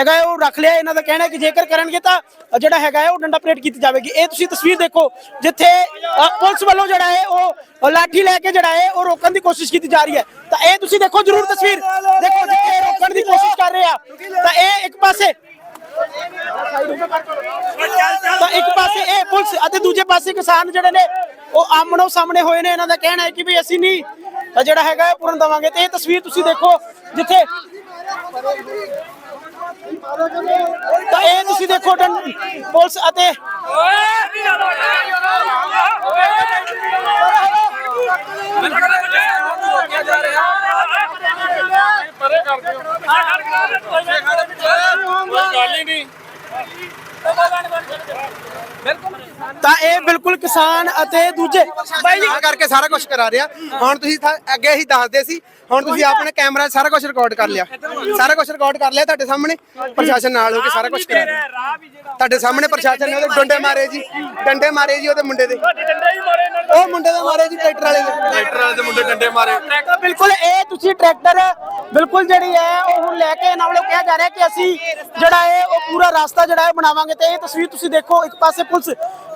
ਹੈਗਾ ਉਹ ਰੱਖ ਲਿਆ ਇਹਨਾਂ ਦਾ ਕਹਿਣਾ ਹੈ ਕਿ ਜੇਕਰ ਕਰਨਗੇ ਤਾਂ ਜਿਹੜਾ ਹੈਗਾ ਉਹ ਡੰਡਾ ਪਰੇਡ ਕੀਤੀ ਜਾਵੇਗੀ। ਇਹ ਤੁਸੀਂ ਤਸਵੀਰ ਦੇਖੋ, ਜਿੱਥੇ ਪੁਲਿਸ ਵੱਲੋਂ ਜਿਹੜਾ ਹੈ, ਉਹ ਲਾਠੀ ਲੈ ਕੇ ਜਿਹੜਾ ਹੈ, ਉਹ ਰੋਕਣ ਦੀ ਕੋਸ਼ਿਸ਼ ਕੀਤੀ ਜਾ ਰਹੀ ਹੈ। ਤਾਂ ਇਹ ਤੁਸੀਂ ਦੇਖੋ ਜਰੂਰ ਤਸਵੀਰ। ਦੇਖੋ, ਜਿੱਥੇ ਰੋਕਣ ਦੀ ਕੋਸ਼ਿਸ਼ ਕਰ ਰਹੇ ਆ, ਤਾਂ ਇਹ ਇੱਕ ਪਾਸੇ, ਤਾਂ ਇੱਕ ਪਾਸੇ ਇਹ ਪੁਲਿਸ ਅਤੇ ਦੂਜੇ ਪਾਸੇ ਕਿਸਾਨ ਜਿਹੜੇ ਨੇ, ਉਹ ਆਮਣੋ ਸਾਹਮਣੇ ਹੋਏ ਨੇ। ਇਹਨਾਂ ਦਾ ਕਹਿਣਾ ਹੈ ਕਿ ਵੀ ਅਸੀਂ ਨਹੀਂ ਜਿਹੜਾ ਹੈਗਾ ਪੂਰਨ ਦਵਾਂਗੇ। ਤੇ ਇਹ ਤਸਵੀਰ ਤੁਸੀਂ ਦੇਖੋ, ਜਿੱਥੇ ਤਾਂ ਇਹ ਤੁਸੀਂ ਦੇਖੋ ਡੰ- ਪੁਲਿਸ ਅਤੇ ਪਰੇ ਕਰ ਦਿਓ। ਕੋਈ ਗੱਲ ਹੀ ਨਹੀਂ। ਤਾਂ ਇਹ ਬਿਲਕੁਲ ਕਿਸਾਨ ਅਤੇ ਦੂਜੇ ਬਾਈ ਜੀ ਕਰਕੇ ਸਾਰਾ ਕੁਝ ਕਰਾ ਰਿਹਾ। ਹੁਣ ਤੁਸੀਂ ਥਾ- ਅੱਗੇ ਹੀ ਦੱਸਦੇ ਸੀ ਹੁਣ ਤੁਸੀਂ ਆਪਣੇ ਕੈਮਰਾ 'ਚ ਸਾਰਾ ਕੁਝ ਰਿਕਾਰਡ ਕਰ ਲਿਆ। ਸਾਰਾ ਕੁਝ ਰਿਕਾਰਡ ਕਰ ਲਿਆ ਤੁਹਾਡੇ ਸਾਹਮਣੇ। ਪ੍ਰਸ਼ਾਸਨ ਨਾਲ ਹੋ ਕੇ ਸਾਰਾ ਕੁਝ ਕਰਾ ਰਿਹਾ। ਤੁਹਾਡੇ ਸਾਹਮਣੇ ਪ੍ਰਸ਼ਾਸਨ ਨੇ ਉਹਦੇ ਡੰਡੇ ਮਾਰੇ ਜੀ। ਡੰਡੇ ਮਾਰੇ ਜੀ ਉਹਦੇ ਮੁੰਡੇ ਦੇ। ਉਹ ਮੁੰਡੇ ਦੇ ਮਾਰੇ ਜੀ ਟਰੈਕਟਰ ਵਾਲੇ ਦੇ। ਟਰੈਕਟਰਾਂ ਦੇ ਮੁੰਡੇ ਡੰਡੇ ਮਾਰੇ। ਤਾਂ ਬਿਲਕੁਲ ਇਹ ਤੁਸੀਂ ਟਰੈਕਟਰ ਬਿਲਕੁਲ ਜਿਹੜੀ ਹੈ ਉਹ ਹੁਣ ਲੈ ਕੇ ਇਹਨਾਂ ਵੱਲੋਂ ਕਿਹਾ ਜਾ ਰਿਹਾ ਕਿ ਅਸੀਂ ਜਿਹੜਾ ਹੈ ਉਹ ਪੂਰਾ ਰਸਤਾ ਜਿਹੜਾ ਹੈ ਬਣਾਵਾਂਗੇ ਤੇ ਇਹ ਤਸਵੀਰ ਤੁਸੀਂ ਦੇਖੋ ਇੱਕ ਪਾਸੇ ਪੁਲਿਸ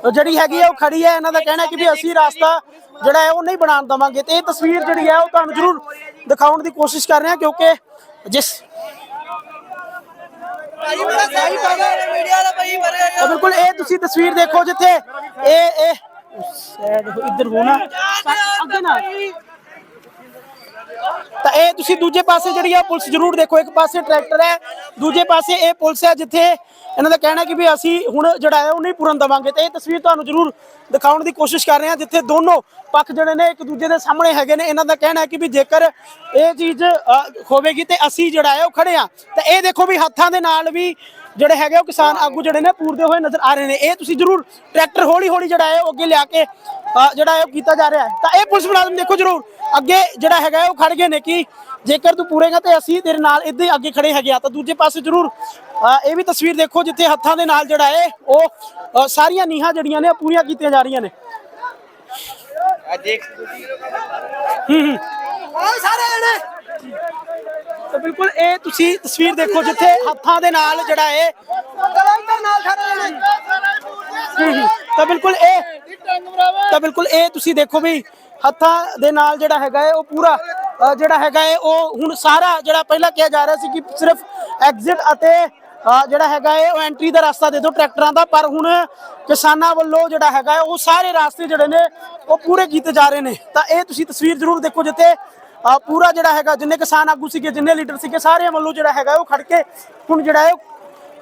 ਜਿਹੜੀ ਹੈਗੀ ਹੈ ਉਹ ਖੜੀ ਹੈ। ਇਹਨਾਂ ਦਾ ਕਹਿਣਾ ਕਿ ਵੀ ਅਸੀਂ ਰਸਤਾ ਜਿਹੜਾ ਹੈ ਉਹ ਨਹੀਂ ਬਣਾਉਣ ਦਵਾਂਗੇ। ਤੇ ਇਹ ਤਸਵੀਰ ਜਿਹੜੀ ਹੈ ਉਹ ਤੁਹਾਨੂੰ ਜ਼ਰੂਰ ਦਿਖਾਉਣ ਦੀ ਕੋਸ਼ਿਸ਼ ਕਰ ਰਹੇ ਹਾਂ ਕਿਉਂਕਿ ਜਿਸ ਬਿਲਕੁਲ ਇਹ ਤੁਸੀਂ ਤਸਵੀਰ ਦੇਖੋ ਜਿੱਥੇ ਇਹ ਇਹ ਸਾਈਡ ਇੱਧਰ ਹੋਣਾ। ਅੱਗੇ ਨਾ ਤਾਂ ਇਹ ਤੁਸੀਂ ਦੂਜੇ ਪਾਸੇ ਜਿਹੜੀ ਆ ਪੁਲਿਸ ਜ਼ਰੂਰ ਦੇਖੋ, ਇੱਕ ਪਾਸੇ ਟਰੈਕਟਰ ਹੈ, ਦੂਜੇ ਪਾਸੇ ਇਹ ਪੁਲਿਸ ਹੈ ਜਿੱਥੇ ਇਹਨਾਂ ਦਾ ਕਹਿਣਾ ਕਿ ਵੀ ਅਸੀਂ ਹੁਣ ਜਿਹੜਾ ਹੈ ਉਹ ਨਹੀਂ ਪੂਰਨ ਦਵਾਂਗੇ। ਤੇ ਇਹ ਤਸਵੀਰ ਤੁਹਾਨੂੰ ਜ਼ਰੂਰ ਦਿਖਾਉਣ ਦੀ ਕੋਸ਼ਿਸ਼ ਕਰ ਰਹੇ ਹਾਂ, ਜਿੱਥੇ ਦੋਨੋਂ ਪੱਖ ਜਿਹੜੇ ਨੇ ਇੱਕ ਦੂਜੇ ਦੇ ਸਾਹਮਣੇ ਹੈਗੇ ਨੇ, ਇਹਨਾਂ ਦਾ ਕਹਿਣਾ ਹੈ ਕਿ ਵੀ ਜੇਕਰ ਇਹ ਚੀਜ਼ ਹੋਵੇਗੀ ਤੇ ਅਸੀਂ ਜਿਹੜਾ ਹੈ ਉਹ ਖੜੇ ਆ ਤਾਂ ਇਹ ਦੇਖੋ ਵੀ ਹੱਥਾਂ ਦੇ ਨਾਲ ਵੀ ਜਿਹੜੇ ਹੈਗੇ ਉਹ ਕਿਸਾਨ ਆਗੂ ਜਿਹੜੇ ਨੇ ਪੂਰਦੇ ਹੋਏ ਨਜ਼ਰ ਆ ਰਹੇ ਨੇ। ਇਹ ਤੁਸੀਂ ਜ਼ਰੂਰ ਟਰੈਕਟਰ ਹੌਲੀ ਹੌਲੀ ਜਿਹੜਾ ਹੈ ਉਹ ਅੱਗੇ ਲਿਆ ਕੇ ਜਿਹੜਾ ਹੈ ਉਹ ਕੀਤਾ ਜਾ ਰਿਹਾ ਹੈ ਤਾਂ ਇਹ ਪੁਲਿਸ ਮੁਲਾਜ਼ਮ ਦੇਖੋ ਜ਼ਰੂਰ। ਅੱਗੇ ਜਿਹੜਾ ਹੈਗਾ ਹੈ ਉਹ ਖੜ ਗਏ ਨੇ ਕਿ ਜੇਕਰ ਤੂੰ ਪੂਰੇਗਾ ਤੇ ਅਸੀਂ ਤੇਰੇ ਨਾਲ ਇੱਦਾਂ ਹੀ ਅੱਗੇ ਖੜੇ ਹੈਗੇ ਆ। ਤਾਂ ਦੂਜੇ ਪਾਸੇ ਜ਼ਰੂਰ ਇਹ ਵੀ ਤਸਵੀਰ ਦੇਖੋ ਜਿੱਥੇ ਹੱਥਾਂ ਦੇ ਨਾਲ ਜਿਹੜਾ ਹੈ ਉਹ ਸਾਰੀਆਂ ਨੀਹਾਂ ਜਿਹੜੀਆਂ ਨੇ ਪੂਰੀਆਂ ਕੀਤੀਆਂ ਜਾ ਰਹੀਆਂ ਨੇ। ਉਹ ਸਾਰੇ ਜਣੇ ਤਾਂ ਬਿਲਕੁਲ ਇਹ ਤੁਸੀਂ ਤਸਵੀਰ ਦੇਖੋ ਜਿੱਥੇ ਹੱਥਾਂ ਦੇ ਨਾਲ ਜਿਹੜਾ ਹੈ ਹੂੰ, ਹੂੰ। ਤਾਂ ਬਿਲਕੁਲ ਇਹ ਤਾਂ ਬਿਲਕੁਲ ਇਹ ਤੁਸੀਂ ਦੇਖੋ ਵੀ ਹੱਥਾਂ ਦੇ ਨਾਲ ਜਿਹੜਾ ਹੈਗਾ ਹੈ, ਉਹ ਪੂਰਾ ਜਿਹੜਾ ਹੈਗਾ ਹੈ, ਉਹ ਹੁਣ ਸਾਰਾ ਜਿਹੜਾ ਪਹਿਲਾਂ ਕਿਹਾ ਜਾ ਰਿਹਾ ਸੀ ਕਿ ਸਿਰਫ ਐਗਜ਼ਿਟ ਅਤੇ ਜਿਹੜਾ ਹੈਗਾ ਹੈ, ਉਹ ਐਂਟਰੀ ਦਾ ਰਸਤਾ ਦੇ ਦਿਓ ਟਰੈਕਟਰਾਂ ਦਾ, ਪਰ ਹੁਣ ਕਿਸਾਨਾਂ ਵੱਲੋਂ ਜਿਹੜਾ ਹੈਗਾ ਉਹ ਸਾਰੇ ਰਾਸਤੇ ਜਿਹੜੇ ਨੇ, ਉਹ ਪੂਰੇ ਕੀਤੇ ਜਾ ਰਹੇ ਨੇ। ਤਾਂ ਇਹ ਤੁਸੀਂ ਤਸਵੀਰ ਜ਼ਰੂਰ ਦੇਖੋ ਜਿੱਥੇ ਪੂਰਾ ਜਿਹੜਾ ਹੈਗਾ, ਜਿੰਨੇ ਕਿਸਾਨ ਆਗੂ ਸੀਗੇ, ਜਿੰਨੇ ਲੀਡਰ ਸੀਗੇ, ਸਾਰਿਆਂ ਵੱਲੋਂ ਜਿਹੜਾ ਹੈਗਾ ਉਹ ਖੜ ਕੇ ਹੁਣ ਜਿਹੜਾ ਹੈ,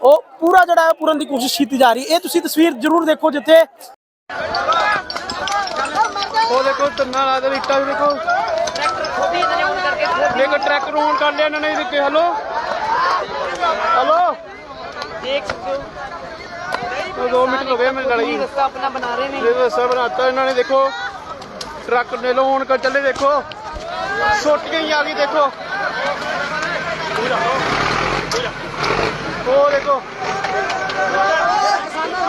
ਉਹ ਪੂਰਾ ਜਿਹੜਾ ਹੈ ਪੂਰਨ ਦੀ ਕੋਸ਼ਿਸ਼ ਕੀਤੀ ਜਾ ਰਹੀ। ਇਹ ਤੁਸੀਂ ਤਸਵੀਰ ਜ਼ਰੂਰ ਦੇਖੋ ਜਿੱਥੇ ਉਹ ਦੇਖੋ ਤੰਨਾ ਲਾ ਦੇ ਇੱਟਾਂ ਵੀ ਦੇਖੋ। ਟਰੈਕਟਰ ਖੋਬੀ ਇਹਨੇ ਹੁਣ ਕਰਕੇ ਖੋਬੀ ਦੇਖੋ ਟਰੈਕਟਰ ਹੁਣ ਕਰ ਲਿਆ ਇਹਨਾਂ ਨੇ ਦੇਖੇ ਹਲੋ। ਹਲੋ। ਦੇਖ ਸਕਦੇ ਹੋ 2 ਮਿੰਟ ਹੋ ਗਏ ਮੇਰੇ ਲੜਾਈ ਰਸਤਾ ਆਪਣਾ ਬਣਾ ਰਹੇ ਨੇ। ਇਹ ਰਸਤਾ ਬਣਾਤਾ, ਇਹਨਾਂ ਨੇ ਦੇਖੋ। ਟਰੱਕ ਨੇ ਲੋ ਹੁਣ ਕਰ ਚੱਲੇ, ਦੇਖੋ। ਸੁੱਟ ਗਈ ਆ ਗਈ, ਦੇਖੋ। ਉਹ ਦੇਖੋ।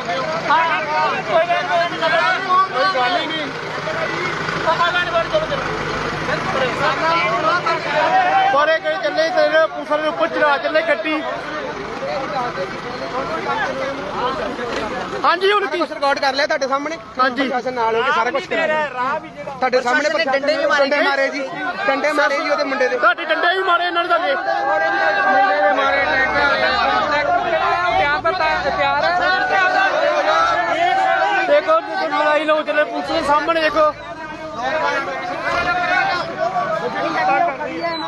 ਪਰੇ ਕਰ ਦਿਓ ਕੋਈ ਗੱਲ ਹੀ ਨਹੀਂ ਪਰੇ ਕਈ ਚੱਲੇ ਤੇਰੇ ਪੁਸਰ ਦੇ ਉੱਪਰ ਚੜਾ ਚੱਲੇ ਗੱਡੀ ਹਾਂਜੀ ਹੁਣ ਕੀ? ਰਿਕਾਰਡ ਕਰ ਲਿਆ ਤੁਹਾਡੇ ਸਾਹਮਣੇ? ਹਾਂਜੀ। ਪ੍ਰਸ਼ਾਸਨ ਨਾਲ ਹੋ ਕੇ ਸਾਰਾ ਕੁਝ ਕਰਾ ਰਿਹਾ ਤੁਹਾਡੇ ਸਾਹਮਣੇ ਪ੍ਰਸ਼ਾਸਨ ਨੇ ਡੰਡੇ ਮਾਰੇ ਜੀ। ਡੰਡੇ ਮਾਰੇ ਜੀ ਉਹਦੇ ਮੁੰਡੇ ਦੇ। ਤੁਹਾਡੇ ਡੰਡੇ ਵੀ ਮਾਰੇ ਇਹਨਾਂ ਨੇ ਤੁਹਾਡੇ ਮੁੰਡੇ ਦੇ ਮਾਰੇ ਪਿਆਰ ਪਤਾ ਪਿਆਰ ਦੇਖੋ ਦੇਖੋ ਲੜਾਈ ਲੋ ਚੱਲੇ ਪੁਲਿਸ ਦੇ ਸਾਹਮਣੇ ਦੇਖੋ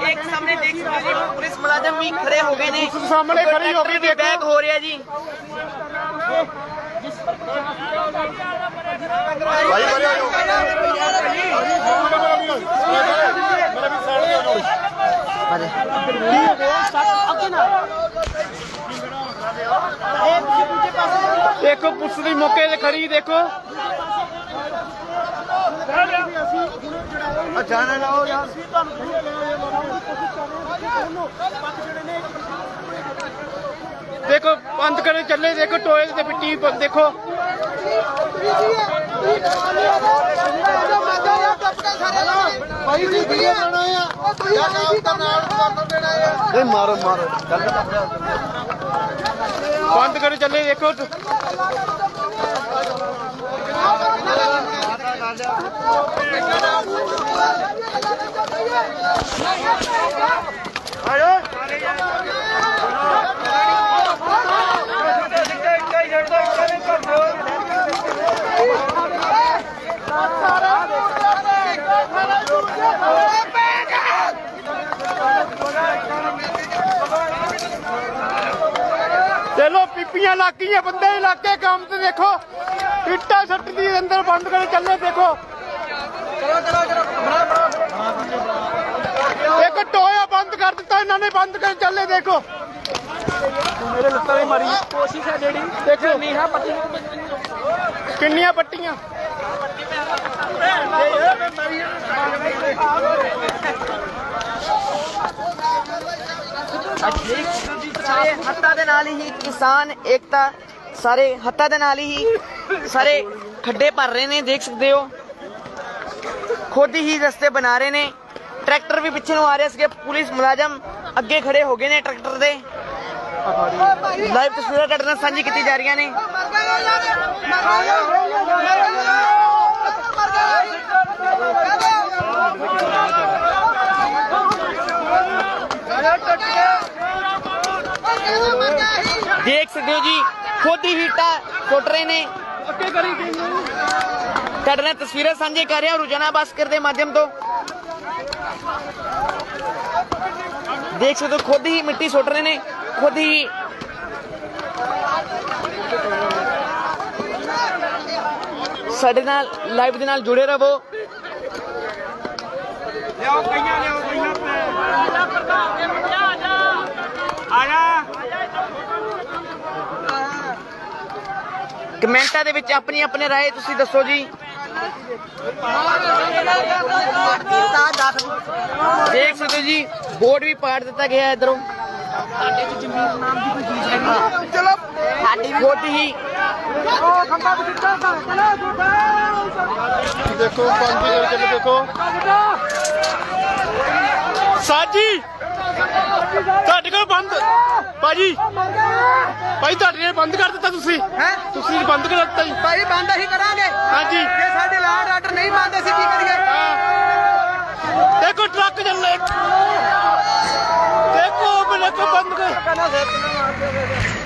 एक सामने देख सकते जी पुलिस मुलाजम भी खड़े हो गए ने सामने खड़ी हो गई देखो बैग हो रहा जी भाई भाई आयो अरे आगे ना ਦੇਖੋ ਪੁਲਿਸ ਦੀ ਮੌਕੇ ਤੇ ਖੜੀ ਦੇਖੋ। ਲਾਓ ਯਾਰ ਤੁਹਾਨੂੰ ਦੇਖੋ ਬੰਦ ਕਰੇ ਚੱਲੇ ਦੇਖੋ ਟੋਏ ਤੇ ਮਿੱਟੀ ਪ- ਦੇਖੋ। ਭਾਈ ਜੀ ਕੀ ਕਰਨ ਦੇਣਾ ਆ ਇਹ ਮਾਰੋ ਮਾਰੋ ਬੰਦ ਕਰੇ ਚੱਲੇ ਦੇਖੋ। ਚਲੋ ਪੀਪੀਆਂ ਲਾਕੀਆਂ ਬੰਦੇ ਇਲਾਕੇ ਕੰਮ ਤੇ ਦੇਖੋ। ਇੱਟਾਂ ਸੱਟ ਦੀ ਅੰਦਰ ਬੰਦ ਕਰੇ ਚੱਲੇ ਦੇਖੋ। ਇੱਕ ਟੋਇਆ ਬੰਦ ਕਰ ਦਿੱਤਾ ਇਹਨਾਂ ਨੇ ਬੰਦ ਕਰ ਚੱਲੇ ਦੇਖੋ। ਮੇਰੇ ਲੱਤਾਂ ਦੀ ਮਾਰੀ। ਕੋਸ਼ਿਸ਼ ਹੈ ਜਿਹੜੀ ਦੇਖੋ। ਨੀਹਾ ਪੱਟੀ ਕਿੰਨੀਆਂ ਪੱਟੀਆਂ? ਸਾਰੇ ਹੱਥਾਂ ਦੇ ਨਾਲ ਹੀ ਕਿਸਾਨ ਏਕਤਾ ਸਾਰੇ ਹੱਥਾਂ ਦੇ ਨਾਲ ਹੀ ਸਾਰੇ ਖੱਡੇ ਭਰ ਰਹੇ ਨੇ ਦੇਖ ਸਕਦੇ ਹੋ ਖੁਦ ਹੀ ਰਸਤੇ ਬਣਾ ਰਹੇ ਨੇ ਟਰੈਕਟਰ ਵੀ ਪਿੱਛੇ ਨੂੰ ਆ ਰਿਹਾ ਸੀਗੇ ਪੁਲਿਸ ਮੁਲਾਜ਼ਮ ਅੱਗੇ ਖੜੇ ਹੋ ਗਏ ਨੇ ਟਰੈਕਟਰ ਦੇ ਲਾਈਵ ਤਸਵੀਰਾਂ ਤੁਹਾਡੇ ਨਾਲ ਸਾਂਝੀ ਕੀਤੀ ਜਾ ਰਹੀਆਂ ਨੇ ਦੇਖ ਸਕਦੇ ਹੋ ਜੀ, ਖੁਦ ਹੀ ਹੀਟਾ ਸੁੱਟ ਰਹੇ ਨੇ। ਤੁਹਾਡੇ ਨਾਲ ਤਸਵੀਰਾਂ ਸਾਂਝੇ ਕਰ ਰਿਹਾ ਰੋਜ਼ਾਨਾ ਬਾਸਕਰ ਦੇ ਮਾਧਿਅਮ ਤੋਂ। ਦੇਖ ਸਕਦੇ ਹੋ, ਖੁਦ ਹੀ ਮਿੱਟੀ ਸੁੱਟ ਰਹੇ ਨੇ, ਖੁਦ ਹੀ ਸਾਡੇ ਨਾਲ, ਲਾਈਵ ਦੇ ਨਾਲ ਜੁੜੇ ਰਹੋ। ਕਮੈਂਟਾਂ ਦੇ ਵਿੱਚ ਆਪਣੀ ਆਪਣੇ ਰਾਏ ਤੁਸੀਂ ਦੱਸੋ ਜੀ। ਦੇਖ ਸਕਦੇ ਹੋ ਜੀ ਬੋਰਡ ਵੀ ਪਾੜ ਦਿੱਤਾ ਗਿਆ ਇਧਰੋਂ। ਸਾਡੇ ਚ ਜਮੀਰ ਨਾਮ ਦੀ ਕੋਈ ਚੀਜ਼ ਹੈ ਚਲੋ ਸਾਡੀ ਖੁਦ ਹੀ ਦੇਖੋ। ਕਰੇ ਚੱਲੇ ਦੇਖੋ ਸਾਜੀ ਤੁਹਾਡੇ ਕੋਲ ਬੰਦ। ਭਾਜੀ ਭਾਈ ਤੁਹਾਡੇ ਨੇ ਬੰਦ ਕਰ ਦਿੱਤਾ ਤੁਸੀਂ। ਹੈ? ਤੁਸੀਂ ਬੰਦ ਕਰ ਦਿੱਤਾ ਜੀ। ਭਾਈ ਬੰਦ ਹੀ ਕਰਾਂਗੇ। ਹਾਂਜੀ। ਜੇ ਸਾਡੇ ਲਾਡ ਆਰਡਰ ਨਹੀਂ ਮੰਨਦੇ ਸੀ ਕੀ ਕਰੀਏ? ਹਾਂ। ਦੇਖੋ ਟਰੱਕ ਚੱਲੇ। ਦੇਖੋ ਮੇਰੇ ਕੋ ਬੰਦ ਕਰ।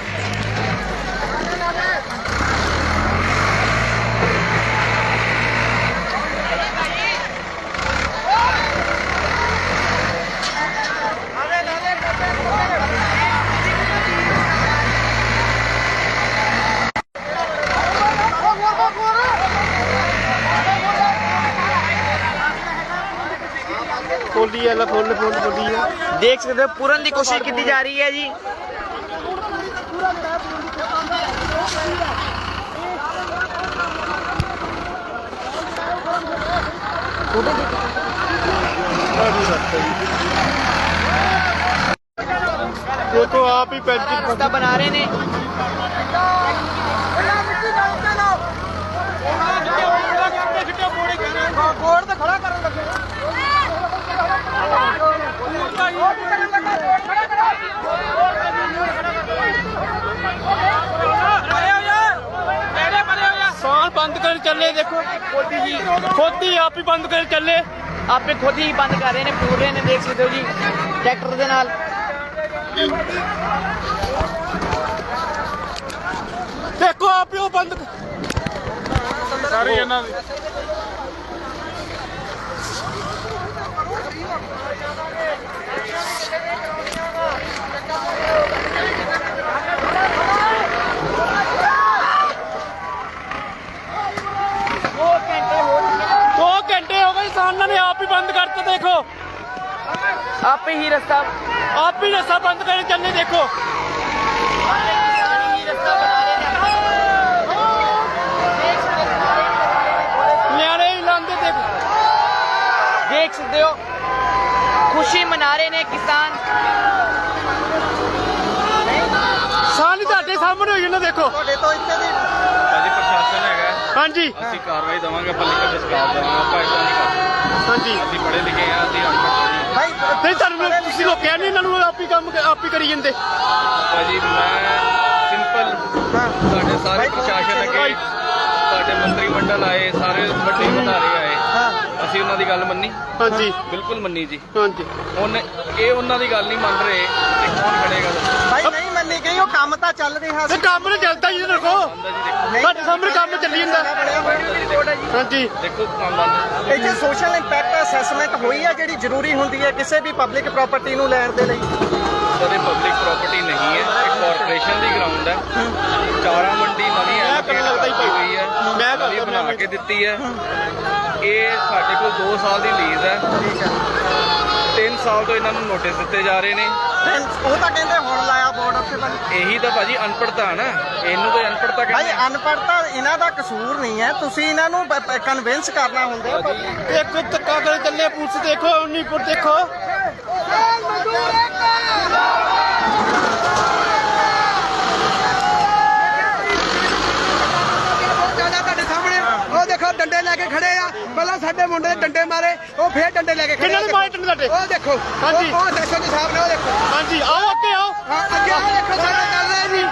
ਫੋਲੀ ਵਾਲਾ ਫੁੱਲ ਫੁੱਲ ਫੁੱਲੀ ਆ। ਦੇਖ ਸਕਦੇ ਹੋ ਪੂਰਨ ਦੀ ਕੋਸ਼ਿਸ਼ ਕੀਤੀ ਜਾ ਰਹੀ ਹੈ ਜੀ। ਦੇਖੋ ਆਪ ਹੀ ਪੈਂਚ ਰਸਤਾ ਬਣਾ ਰਹੇ ਨੇ। ਬੋਰਡ ਤੇ ਖੜਾ ਕਰਨ ਲੱਗੇ ਸਾਲ ਬੰਦ ਕਰ ਚੱਲੇ ਦੇਖੋ। ਖੁਦ ਹੀ ਖੁਦ ਹੀ ਆਪ ਹੀ ਬੰਦ ਕਰ ਚੱਲੇ। ਆਪੇ ਖੁਦ ਹੀ ਬੰਦ ਕਰ ਰਹੇ ਨੇ ਪੂਰ ਰਹੇ ਨੇ ਦੇਖ ਸਕਦੇ ਹੋ ਜੀ ਟਰੈਕਟਰ ਦੇ ਨਾਲ। ਦੇਖੋ ਆਪ ਹੀ ਉਹ ਬੰਦ ਸਾਰੇ ਇਹਨਾਂ ਦੋ। ਕਿਸਾਨਾਂ ਨੇ ਆਪ ਹੀ ਬੰਦ ਕਰਤਾ ਦੇਖੋ। ਆਪੇ ਹੀ ਰਸਤਾ ਆਪ ਹੀ ਰਸਤਾ ਬੰਦ ਕਰਨ ਚੱਲੇ ਦੇਖੋ। ਨਿਆਣੇ ਹੀ ਲਾਂਦੇ ਦੇਖੋ ਦੇਖ। ਸਕਦੇ ਹੋ ਖੁਸ਼ੀ ਮਨਾ ਰਹੇ ਨੇ ਕਿਸਾਨ। ਸਾਲੀ ਤੁਹਾਡੇ ਸਾਹਮਣੇ ਹੋਈ ਨਾ ਦੇਖੋ। ਤੁਹਾਡੇ ਤੋਂ ਇੱਥੇ ਦੀ ਪ੍ਰਸ਼ਾਸਨ ਹੈਗਾ। ਹਾਂਜੀ। ਅਸੀਂ ਕਾਰਵਾਈ ਦਵਾਂਗੇ ਆਪਾਂ ਲਿਖਤ ਦਸਤਾਰ ਦਵਾਂਗੇ ਆਪਾਂ ਇਦਾਂ ਨਹੀਂ ਕਰ ਸਕਦੇ। ਹਾਂਜੀ। ਅਸੀਂ ਪੜ੍ਹੇ ਲਿਖੇ ਆ ਅਸੀਂ ਅਨਪੜ੍ਹ ਨਹੀਂ ਭਾਈ ਨਹੀਂ ਤੁਹਾਨੂੰ ਤੁਸੀਂ ਰੋਕਿਆ ਨਹੀਂ ਇਹਨਾਂ ਨੂੰ ਆਪ ਹੀ ਕੰਮ ਆਪ ਹੀ ਕਰੀ ਜਾਂਦੇ। ਭਾਜੀ ਮੈਂ ਸਿੰਪਲ ਸਾਡੇ ਸਾਰੇ ਪ੍ਰਸ਼ਾਸਨ ਅੱਗੇ ਸਾਡੇ ਮੰਤਰੀ ਮੰਡਲ ਆਏ ਸਾਰੇ ਵੱਡੇ ਵਧਾਰੇ ਆਏ। ਅਸੀਂ ਉਹਨਾਂ ਦੀ ਗੱਲ ਮੰਨੀ। ਹਾਂਜੀ। ਬਿਲਕੁਲ ਮੰਨੀ ਜੀ। ਹਾਂਜੀ। ਉਹਨੇ ਇਹ ਉਹਨਾਂ ਦੀ ਗੱਲ ਨਹੀਂ ਮੰਨ ਰਹੇ ਤੇ ਕੌਣ ਖੜੇਗਾ। ਭਾਈ ਨਹੀਂ ਉਹ ਕੰਮ ਤਾਂ ਚੱਲ ਰਿਹਾ ਤੇ ਕੰਮ ਨਹੀਂ ਚੱਲਦਾ ਜੀ ਦੇਖੋ। ਤੁਹਾਡੇ ਸਾਹਮਣੇ ਕੰਮ ਚੱਲੀ ਜਾਂਦਾ। ਹਾਂਜੀ। ਦੇਖੋ ਕੰਮ ਆਂਦਾ ਇਹ ਜੇ ਸੋਸ਼ਲ ਇੰਪੈਕਟ ਅਸੈਸਮੈਂਟ ਹੋਈ ਹੈ ਜਿਹੜੀ ਜ਼ਰੂਰੀ ਹੁੰਦੀ ਹੈ ਕਿਸੇ ਵੀ ਪਬਲਿਕ ਪ੍ਰਾਪਰਟੀ ਨੂੰ ਲੈਣ ਦੇ ਲਈ। ਕਦੇ ਪਬਲਿਕ ਪ੍ਰਾਪਰਟੀ ਨਹੀਂ ਹੈ ਇਹ ਕਾਰਪੋਰੇਸ਼ਨ ਦੀ ਗਰਾਊਂਡ ਹੈ। ਚਾਰਾ ਮੰਡੀ ਨਵੀਂ ਕਰਨ ਲੱਗਦਾ ਹੀ ਐਲੋਕੇਟ। ਹੋਈ ਹੈ ਮੈਂ ਕਰਦਾ ਬਣਾ। ਕੇ ਦਿੱਤੀ ਹੈ। ਇਹ ਸਾਡੇ ਕੋਲ 2 ਸਾਲ ਦੀ ਲੀਜ਼ ਹੈ। ਠੀਕ ਹੈ 3 ਸਾਲ ਤੋਂ ਇਹਨਾਂ ਨੂੰ ਨੋਟਿਸ ਦਿੱਤੇ ਜਾ ਰਹੇ ਨੇ। ਉਹ ਤਾਂ ਕਹਿੰਦੇ ਹੁਣ ਲਾਇਆ ਬੋਰਡ ਉੱਥੇ ਭਾਈ ਇਹੀ ਤਾਂ ਭਾਜੀ ਅਨਪੜਤਾ ਹੈ ਨਾ ਇਹਨੂੰ ਤਾਂ ਅਨਪੜਤਾ ਭਾਈ ਕਹਿੰਦੇ ਆ। ਅਨਪੜਤਾ ਇਹਨਾਂ ਦਾ ਕਸੂਰ ਨਹੀਂ ਹੈ। ਤੁਸੀਂ ਇਹਨਾਂ ਨੂੰ ਕਨਵਿੰਸ ਕਰਨਾ ਹੁੰਦਾ ਹੈ ਦੇਖੋ ਧੱਕਾ ਕਰ ਚੱਲੇ ਪੁਲਿਸ ਦੇਖੋ ਉਨੀਪੁਰ ਦੇਖੋ ਜ਼ਿਆਦਾ ਤੁਹਾਡੇ ਸਾਹਮਣੇ ਉਹ ਦੇਖੋ ਡੰਡੇ ਲੈ ਕੇ ਖੜੇ ਆ। ਪਹਿਲਾਂ ਸਾਡੇ ਮੁੰਡੇ ਦੇ ਡੰਡੇ ਮਾਰੇ ਉਹ ਫੇਰ ਡੰਡੇ ਲੈ ਕੇ ਖੜੇ ਕਿੰਨਾਂ ਨੇ ਮਾਰੇ ਡੰਡੇ ਤੁਹਾਡੇ? ਉਹ ਦੇਖੋ ਹਾਂਜੀ। ਉਹ- ਦੇਖੋ ਜੀ ਸਾਹਿਬ ਨੇ ਉਹ ਦੇਖੋ। ਹਾਂਜੀ ਆਓ ਅੱਗੇ ਆਓ। ਅੱਗੇ ਉਹ ਦੇਖੋ ਸਾਡੇ ਚੱਲ ਰਹੇ ਜੀ।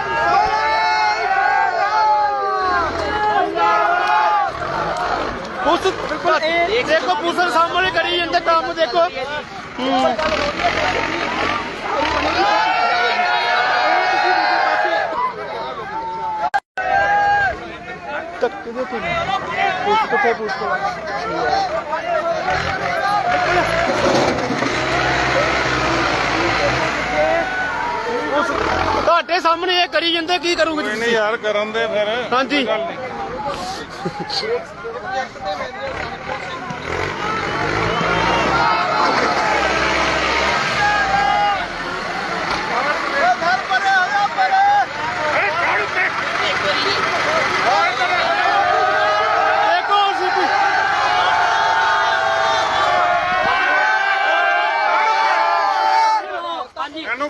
ਪੁਲਿਸ ਦੇਖੋ ਪੁਲਿਸ ਸਾਹਮਣੇ ਕਰੀ ਜਾਂਦੇ ਕੰਮ ਦੇਖੋ। ਹੂੰ। ਧੱਕੇ ਦੇ ਤੂੰ ਕਿੱਥੇ ਕੋਲ ਤੁਹਾਡੇ ਸਾਹਮਣੇ ਇਹ ਕਰੀ ਜਾਂਦੇ ਕੀ ਕਰੋਗੇ ਤੁਸੀਂ? ਯਾਰ ਕਰਨ ਦੇ ਫਿਰ। ਹਾਂਜੀ ਅਸੀਂ ਵੀ- ਇਹਨੂੰ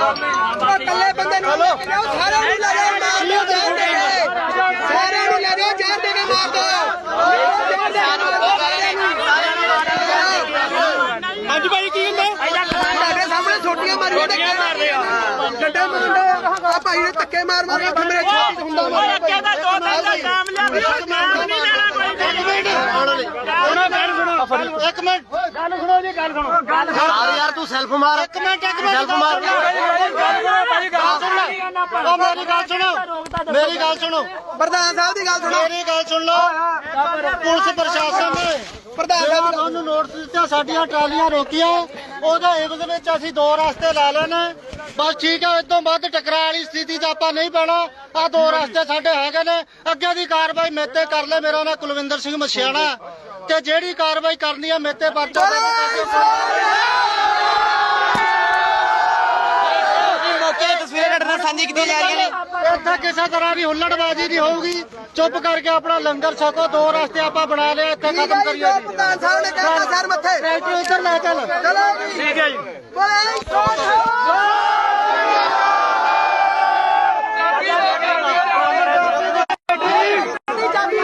ਹੋ ਇਕੱਲੇ ਬੰਦੇ ਨੂੰ ਲੈ ਕੇ ਜਾਓ ਸਾਰਿਆਂ ਨੂੰ ਲੈ ਜਾਓ ਮਾਰ ਦਿਓ ਜਾਨ ਦੇ ਸਾਰਿਆਂ ਨੂੰ ਲੈ ਜਾਓ ਜਾਨ ਦੇ ਮਾਰ ਦਿਓ। ਮਾਰ ਹਾਂਜੀ ਭਾਈ ਕੀ ਕਹਿੰਦੇ ਤੁਹਾਡੇ ਸਾਹਮਣੇ ਛੋਟੀਆਂ ਮਾਰੀਆਂ ਛੋਟੀਆਂ ਮਾਰ ਰਹੇ ਆ। ਡੰਡੇ ਮਾਰਦੇ ਆ ਭਾਈ ਨੇ ਧੱਕੇ ਮਾਰ ਮਾਰ ਕੇ ਮੇਰੇ ਛੋਟੀ ਹੁੰਦਾ ਭਾਈ ਕਹਿੰਦਾ ਦੋ ਦਿਨ ਦਾ ਨਾਮ ਲਿਆ ਵੀ ਉਹ ਨਾਮ ਨਹੀਂ ਲੈਣਾ ਕੋਈ ਉਹਨਾਂ ਗੱਲ ਸੁਣੋ ਇੱਕ ਮਿੰਟ। ਗੱਲ ਸੁਣੋ ਜੀ ਗੱਲ ਸੁਣੋ। ਗੱਲ ਯਾਰ ਯਾਰ ਤੂੰ ਸੈਲਫ ਮਾਰ। ਇੱਕ ਮਿੰਟ ਇੱਕ ਮਿੰਟ। ਸੈਲਫ ਮਾਰ। ਗੱਲ ਸੁਣ ਲੈ ਉਹ ਮੇਰੀ ਗੱਲ ਸੁਣੋ। ਮੇਰੀ ਗੱਲ ਸੁਣੋ। ਪ੍ਰਧਾਨ ਸਾਹਿਬ ਦੀ ਗੱਲ ਸੁਣੋ। ਮੇਰੀ ਗੱਲ ਸੁਣ ਲਓ। ਪੁਲਿਸ ਪ੍ਰਸ਼ਾਸਨ ਨੇ ਪ੍ਰਧਾਨ ਸਾਹਿਬ ਜਿਹੜਾ ਤੁਹਾਨੂੰ ਨੋਟਿਸ ਦਿੱਤਾ ਸਾਡੀਆਂ ਟਰਾਲੀਆਂ ਰੋਕੀਆਂ। ਉਹਦੇ ਇਵਜ਼ ਵਿੱਚ ਅਸੀਂ ਦੋ ਰਸਤੇ ਲਾ ਲੈਣੇ ਬਸ ਠੀਕ ਹੈ ਇਸ ਤੋਂ ਵੱਧ ਟਕਰਾਅ ਵਾਲੀ ਸਥਿਤੀ 'ਚ ਆਪਾਂ ਨਹੀਂ ਪੈਣਾ। ਆ ਦੋ ਰਸਤੇ ਸਾਡੇ ਹੈਗੇ ਨੇ। ਅੱਗੇ ਦੀ ਕਾਰਵਾਈ ਮੇਤੇ ਕਰ ਲੈ। ਮੇਰਾ ਨਾਮ ਕੁਲਵਿੰਦਰ ਸਿੰਘ ਮਛਿਆਣਾ। ਤੇ ਜਿਹੜੀ ਕਾਰਵਾਈ ਕਰਨੀ ਹੈ ਮੇਤੇ ਪਰਚਾ ਕਰਕੇ ਮੌਕੇ ਦੀ ਤਸਵੀਰਾਂ ਨਾਲ ਸਾਂਝੀ ਕੀਤੀਆਂ ਜਾ ਰਹੀਆਂ ਨੇ। ਇੱਥੇ ਕਿਸੇ ਤਰ੍ਹਾਂ ਦੀ ਹੁੱਲੜਬਾਜ਼ੀ ਨਹੀਂ ਹੋਊਗੀ। ਚੁੱਪ ਕਰਕੇ ਆਪਣਾ ਲੰਗਰ ਛਕੋ ਦੋ ਰਸਤੇ ਆਪਾਂ ਬਣਾ ਲਿਆ ਇੱਥੇ ਖਤਮ ਕਰੀਏ। ਜੀ ਪ੍ਰਧਾਨ ਸਾਹਿਬ ਨੇ ਕਹਿਤਾ ਸਰ ਮੱਥੇ। ਟਰੈਕਟਰ ਇੱਧਰ ਲੈ ਚੱਲ। ਚਲੋ ਜੀ। ਠੀਕ ਹੈ ਜੀ। ਬੋਲੇ ਸੋਨੋ ਚਾਬੀ ਮਾਰੋ ਚਾਬੀ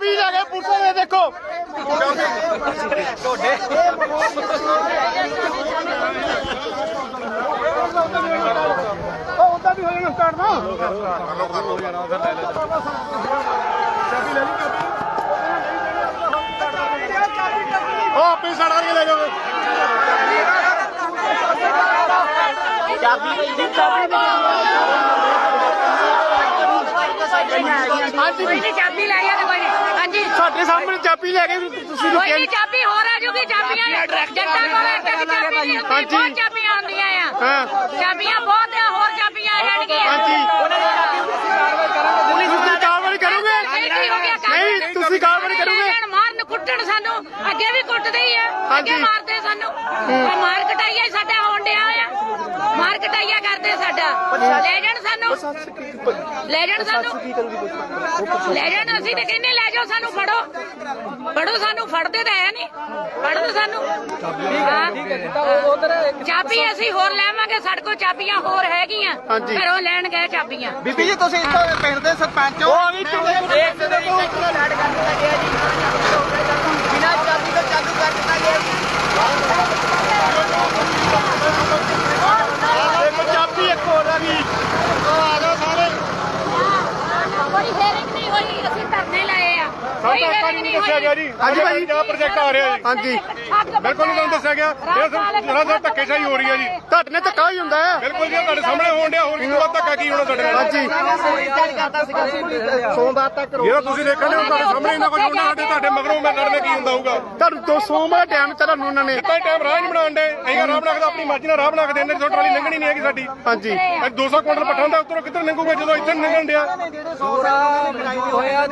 ਪੀ ਲਾਂਗੇ ਪੁਲਿਸ ਨੇ ਦੇਖੋ। ਢੋਡੇ ਉਹ ਉਦਾਂ ਵੀ ਹੋ ਜਾਣਾ ਸਟਾਰਟ ਨਾ। ਹੋ ਜਾਣਾ ਉਧਰ ਲੈ ਲੈ ਚਾਬੀ ਲੈ ਲਈ ਚਾਬੀ ਉਹ ਆਪੇ ਸੜਾ ਕੇ ਲੈ ਜਾਓਗੇ। ਚਾਬੀ ਚਾਬੀ ਕੋਈ ਨਹੀਂ ਚਾਬੀ ਲੈ ਗਿਆ ਤੇ ਕੋਈ ਨਹੀਂ। ਹਾਂਜੀ। ਸਾਡੇ ਸਾਹਮਣੇ ਚਾਬੀ ਲੈ ਕੇ ਤੁਸੀਂ ਕੋਈ ਨਹੀਂ ਚਾਬੀ ਹੋਰ ਆ ਜੂਗੀ ਚਾਬੀਆਂ ਜੱਟਾਂ ਕੋਲ ਇੱਕ ਇੱਕ ਚਾਬੀ ਨਹੀਂ ਹੁੰਦੀ ਬਹੁਤ ਚਾਬੀਆਂ ਹੁੰਦੀਆਂ ਆ। ਚਾਬੀਆਂ ਬਹੁਤ ਆ ਹੋਰ ਚਾਬੀਆਂ ਆ ਜਾਣਗੀਆਂ। ਤੁਸੀਂ ਕਾਰਵਾਈ ਕਰੋਗੇ। ਨਹੀਂ ਕੀ ਹੋ ਗਿਆ ਕੱਲ੍ਹ? ਨਹੀਂ, ਤੁਸੀਂ ਕਾਰਵਾਈ ਕਰੋਗੇ? ਮਾਰਨ ਕੁੱਟਣ ਸਾਨੂੰ ਅੱਗੇ ਵੀ ਕੁੱਟਦੇ ਹੀ ਆ। ਅੱਗੇ ਮਾਰਦੇ ਸਾਨੂੰ। ਆਹ ਮਾਰ ਕਟਾਈਆ ਹੀ ਸਾਡਾ ਹੋਣ ਡਿਆ ਆ ਮਾਰ ਕਟਾਈਆ ਕਰਦੇ ਸਾਡਾ। ਲੈ ਜਾਣ ਸਾਨੂੰ। ਲੈ ਜਾਣ ਸਾਨੂੰ। ਲੈ ਜਾਣ ਅਸੀਂ ਤੇ ਕਹਿੰਦੇ ਲੈ ਜਾਓ ਸਾਨੂੰ ਫੜੋ। ਫੜੋ ਸਾਨੂੰ ਫੜਦੇ ਤਾਂ ਹੈ ਨਹੀਂ। ਫੜੋ ਸਾਨੂੰ। ਹਾਂ। ਚਾਬੀ ਅਸੀਂ ਹੋਰ ਲੈਵਾਂਗੇ ਸਾਡੇ ਕੋਲ ਚਾਬੀਆਂ ਹੋਰ ਹੈਗੀਆਂ। ਘਰੋਂ ਲੈਣ ਗਏ ਚਾਬੀਆਂ। ਬੀਬੀ ਜੀ ਤੁਸੀਂ ਇੱਥੋਂ ਪਿੰਡ ਦੇ ਸਰਪੰਚ ਹੋ। ਬਿਨਾਂ ਚਾਬੀ ਤੋਂ ਚਾਲੂ ਕਰ ਦਿੱਤਾ ਗਿਆ ਇੱਕ ਚਾਬੀ ਇੱਕ ਹੋਰ ਆ ਗਈ ਕੋਈ hearing ਨਹੀਂ ਹੋਈ ਅਸੀਂ ਧਰਨੇ ਲਾਏ ਆ ਕੋਈ ਸਾਨੂੰ hearing ਨਹੀਂ ਦੱਸਿਆ ਗਿਆ ਜੀ। ਹਾਂਜੀ ਭਾਈ ਜਿਹੜਾ ਪ੍ਰੋਜੈਕਟ ਆ ਰਿਹਾ ਜੀ। ਹਾਂਜੀ। ਬਿਲਕੁਲ ਨਹੀਂ ਤੁਹਾਨੂੰ ਦੱਸਿਆ ਗਿਆ। ਇਹ ਸਿਰਫ ਜਰਾ ਜਰਾ ਧੱਕੇਸ਼ਾਹੀ ਹੋ ਰਹੀ ਹੈ ਜੀ। ਤੁਹਾਡੇ ਨਾਲ ਧੱਕਾ ਹੀ ਹੁੰਦਾ ਹੈ। ਬਿਲਕੁਲ ਜੀ ਤੁਹਾਡੇ ਸਾਹਮਣੇ ਹੋਣ ਡਿਆ ਹੋਰ ਕੀ ਹੋਣਾ ਧੱਕਾ ਕੀ ਹੋਣਾ ਤੁਹਾਡੇ ਨਾਲ? ਹਾਂਜੀ। ਸੋਮਵਾਰ ਤੱਕ ਜਿਹੜਾ ਤੁਸੀਂ ਦੇਖਣ ਦੇ ਤੁਹਾਡੇ ਸਾਹਮਣੇ ਇੰਨਾ ਕੁਝ ਹੋਣਾ ਸਾਡੇ ਤੁਹਾਡੇ ਮਗਰੋਂ ਮੈਂ ਲੜਨੇ ਕੀ ਹੁੰਦਾ ਹੋਊਗਾ? ਤੁਹਾਨੂੰ 200 ਦਾ ਟਾਈਮ ਤੁਹਾਨੂੰ ਉਹਨਾਂ ਨੇ। ਕਿੰਨਾ ਟਾਈਮ ਰਾਹ ਨਹੀਂ ਬਣਾਉਣ ਦੇ ਅਸੀਂ ਰਾਹ ਬਣਾ ਕੇ ਤਾਂ ਆਪਣੀ ਮਰਜ਼ੀ ਨਾਲ ਰਾਹ ਬਣਾ ਕੇ ਦੇਣੇ ਤੁਹਾਡੀ ਟਰਾਲੀ ਲੰਘਣੀ ਨਹੀਂ ਹੈਗੀ ਸਾਡੀ। ਹਾਂਜੀ। ਅੱਜ 200 ਕੁਇੰਟਲ ਪੱਠਾ ਦਾ ਉੱਤਰੋਂ ਕਿੱਧਰ ਲੰਘੂਗਾ ਜਦੋਂ ਇੱਥੇ ਲੰਘਣ ਡਿਆ?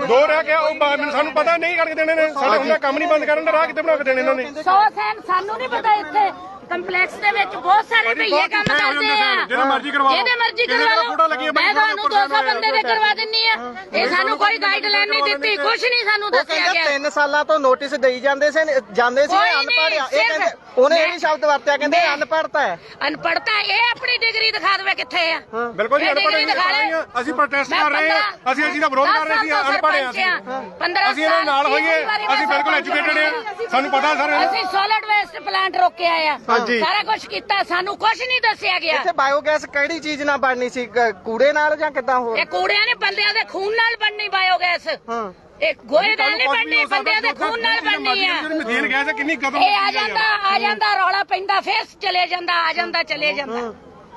ਦੋ ਰਹਿ ਗਿਆ ਉਹ ਬਾ- ਮੈਨੂੰ ਸਾਨੂੰ ਪਤਾ ਨਹੀਂ ਕਰਕੇ ਦੇਣੇ ਨੇ ਸਾਡੇ ਹੁੰਦਾ ਕੰਮ ਨਹੀਂ ਬੰਦ ਕਰਨ ਦਾ ਰਾਹ ਕਿੱਥੇ ਬਣਾ ਕੇ ਦੇਣੇ ਇਹਨਾਂ ਨੇ? ਸੌ ਸੈਨ ਸਾਨੂੰ ਨਹੀਂ ਪਤਾ ਇੱਥੇ। ਕੰਪਲੈਕਸ ਦੇ ਵਿੱਚ ਬਹੁਤ ਸਾਰੇ ਭਈਏ ਕੰਮ ਕਰਦੇ ਆ। ਸਨ? ਜਿਹਦੇ ਮਰਜ਼ੀ ਕਰਵਾ ਲਓ। ਜਿਹਦੇ ਮਰਜ਼ੀ ਕਰਵਾ ਲਓ। ਮੈਂ ਤੁਹਾਨੂੰ ਫੋਟੋ 200 ਕਰਵਾ ਬੰਦੇ ਦੇ ਕਰਵਾ ਦਿੰਨੀ ਆ। ਇਹ ਸਾਨੂੰ ਕੋਈ ਗਾਈਡਲਾਈਨ ਨਹੀਂ ਦਿੱਤੀ ਕੁਝ ਨਹੀਂ ਸਾਨੂੰ ਦੱਸਿਆ ਕਹਿੰਦੇ ਗਿਆ। 3 ਸਾਲਾਂ ਤੋਂ ਨੋਟਿਸ ਦੇਈ ਜਾਂਦੇ ਸੀ ਜਾਂਦੇ ਸੀ ਅਨਪੜ੍ਹ ਆ। ਇਹ ਕਹਿੰਦੇ ਉਹਨੇ ਇਹ ਸ਼ਬਦ ਵਰਤਿਆ ਕਹਿੰਦੇ ਅਨਪੜ੍ਹਤਾ ਹੈ। ਅਨਪੜਤਾ ਇਹ ਆਪਣੀ ਡਿਗਰੀ ਦਿਖਾ ਦੇਵੇ ਕਿੱਥੇ ਆ। ਬਿਲਕੁਲ ਜੀ ਅਨਪੜ੍ਹ ਡਿਗਰੀ ਦਿਖਾ ਲੈ। ਅਸੀਂ ਪ੍ਰੋਟੈਸਟ ਕਰ ਰਹੇ ਹਾਂ। ਪੰਦਰਾਂ- ਅਸੀਂ ਅਸੀਂ ਦਾ ਵਿਰੋਧ ਕਰ ਰਹੇ ਸੀ ਅਨਪੜ੍ਹ ਹਾਂ ਸਰਪੰਚ ਅਸੀਂ ਆ। ਪੰਦਰਾਂ ਅਸੀਂ ਇਹਨਾਂ ਨਾਲ ਹੋਈਏ ਅਸੀਂ ਬਿਲਕੁਲ ਐਜੂਕੇਟਡ ਹਾਂ। ਸਾਨੂੰ ਪਤਾ ਸਰ ਅਸੀਂ ਸੋਲਿਡ ਵੇਸਟ ਪਲਾਂਟ ਰੋਕਿਆ ਆ। ਹਾਂਜੀ। ਸਾਰਾ ਕੁਝ ਕੀਤਾ ਸਾਨੂੰ ਕੁਝ ਨਹੀਂ ਦੱਸਿਆ ਗਿਆ। ਇੱਥੇ ਬਾਇਓਗੈਸ ਕਿਹੜੀ ਚੀਜ਼ ਨਾਲ ਬਣਨੀ ਸੀ? ਕ- ਕੂੜੇ ਨਾਲ ਜਾਂ ਕਿਦਾਂ ਹੋਰ? ਇਹ ਕੂੜਿਆਂ ਨੇ ਬੰਦਿਆਂ ਦੇ ਖੂਨ ਨਾਲ ਬਣਨੀ ਬਾਇਓਗੈਸ ਹਾਂ। ਇਹ ਗੋਹੇ ਨਾਲ ਨਹੀਂ ਬਣਨੀ ਬੰਦਿਆਂ ਦੇ ਖੂਨ ਨਾਲ ਬਣਨੀ ਆ। ਜਿਹੜੀ ਮਦੀਨ ਗੈਸ ਹੈ ਕਿੰਨੀ ਕਦਮ ਇਹ ਆ ਜਾਂਦਾ ਆ ਜਾਂਦਾ ਰੌਲਾ ਪੈਂਦਾ ਫੇਰ ਚਲੇ ਜਾਂਦਾ ਆ ਜਾਂਦਾ ਚਲੇ ਜਾਂਦਾ।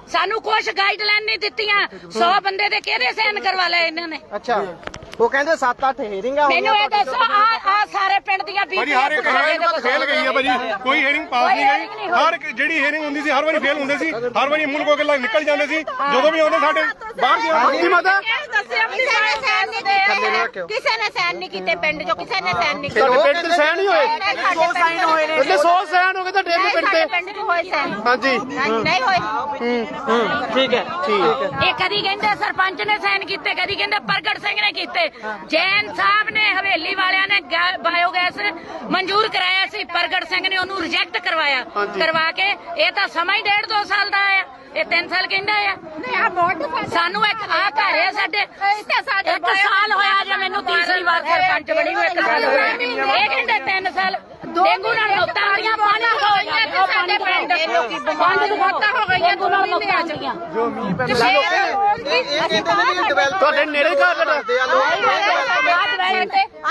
ਸਾਨੂੰ ਕੁਝ ਗਾਈਡਲਾਈਨ ਨਹੀਂ ਦਿੱਤੀਆਂ। 100 ਬੰਦੇ ਦੇ ਕਿਹਦੇ ਸਾਈਨ ਕਰਵਾ ਲਏ ਇਹਨਾਂ ਨੇ? ਅੱਛਾ। ਉਹ ਕਹਿੰਦੇ 7-8 ਹੀਰਿੰਗਾਂ ਮੈਨੂੰ ਇਹ ਦੱਸੋ ਆ ਆ ਸਾਰੇ ਪਿੰਡ ਦੀਆਂ ਬੀਬੀਆਂ ਹਰ ਇੱਕ ਹਰ ਇੱਕ ਫੇਲ ਗਈ ਹੈ ਭਾਜੀ ਕੋਈ ਹੀਅਰਿੰਗ ਪਾਸ ਨਹੀਂ ਗਈ ਹਰ ਇੱਕ ਜਿਹੜੀ ਹੀਅਰਿੰਗ ਹੁੰਦੀ ਸੀ ਹਰ ਵਾਰੀ ਫੇਲ ਹੁੰਦੇ ਸੀ ਹਰ ਵਾਰੀ ਮੂਲ ਕੋ ਕੇ ਨਿਕਲ ਜਾਂਦੇ ਸੀ। ਜਦੋਂ ਵੀ ਆਉਂਦੇ ਸਾਡੇ ਬਾਹਰ ਦੀ ਮਾਤਾ ਕਿਸੇ ਨੇ ਸਹਿਣ ਨਹੀਂ ਕੀਤੇ। ਪਿੰਡ ਚੋਂ ਕਿਸੇ ਨੇ ਸਹਿਣ ਨਹੀਂ ਕੀਤੇ। ਪਿੰਡ ਤੇ ਸਹਿਣ ਨਹੀਂ ਹੋਏ। ਸੋ ਸਾਈਨ ਹੋਏ ਨੇ। ਉਹਦੇ 100 ਸਹਿਣ ਹੋ ਗਏ ਤਾਂ ਡੇਰੇ ਪਿੰਡ ਤੇ। ਪਿੰਡ ਚ ਹੋਏ ਸਹਿਣ ਹਾਂਜੀ। ਨਹੀਂ ਨਹੀਂ ਹੋਏ। ਠੀਕ ਹੈ। ਠੀਕ ਹੈ। ਇਹ ਕਦੀ ਕਹਿੰਦੇ ਸਰਪੰਚ ਨੇ ਸਾਈਨ ਕੀਤੇ ਕਦੀ ਕਹਿੰਦੇ ਪ੍ਰਗਟ ਸਿੰਘ ਨੇ ਕੀਤੇ। ਜੈਨ ਸਾਹਿਬ ਨੇ ਹਵੇਲੀ ਵਾਲਿਆਂ ਨੇ ਬਾਇਓਗੈਸ ਮਨਜ਼ੂਰ ਕਰਾਇਆ ਸੀ ਪ੍ਰਗਟ ਸਿੰਘ ਨੇ ਉਹਨੂੰ ਰਿਜੈਕਟ ਕਰਵਾਇਆ। ਕਰਵਾ ਕੇ ਇਹ ਤਾਂ ਸਮਾਂ ਹੀ ਡੇਢ ਦੋ ਸਾਲ ਦਾ ਆ ਇਹ 3 ਸਾਲ ਕਹਿੰਦਾ ਆ। ਨਹੀਂ ਆ ਬਹੁਤ ਸਾਨੂੰ ਇੱਕ ਆ ਘਰ ਆ ਸਾਡੇ। ਇੱਥੇ ਸਾਡੇ ਇੱਕ ਸਾਲ ਹੋਇਆ ਜੇ ਮੈਨੂੰ ਤੀਸਰੀ ਵਾਰ ਸਰਪੰਚ ਬਣੀ ਨੂੰ ਇੱਕ ਸਾਲ ਹੋਇਆ ਇਹ ਕਹਿੰਦੇ 3 ਸਾਲ ਡੇਂਗੂ ਨਾਲ ਮੌਤਾਂ ਆਈਆਂ ਪਾਣੀ ਹੋਈਆਂ ਤੇ ਸਾਡੇ ਪਿੰਡ ਲੋਕੀ ਬੰਦ ਮੌਤਾਂ ਹੋ ਗਈਆਂ ਡੇਂਗੂ ਨਾਲ ਇਹ ਕਹਿੰਦੇ ਨੇ ਵੀ ਡਿਵੈਲਪ ਤੁਹਾਡੇ ਨੇੜੇ ਘਰ ਤੁਹਾਡਾ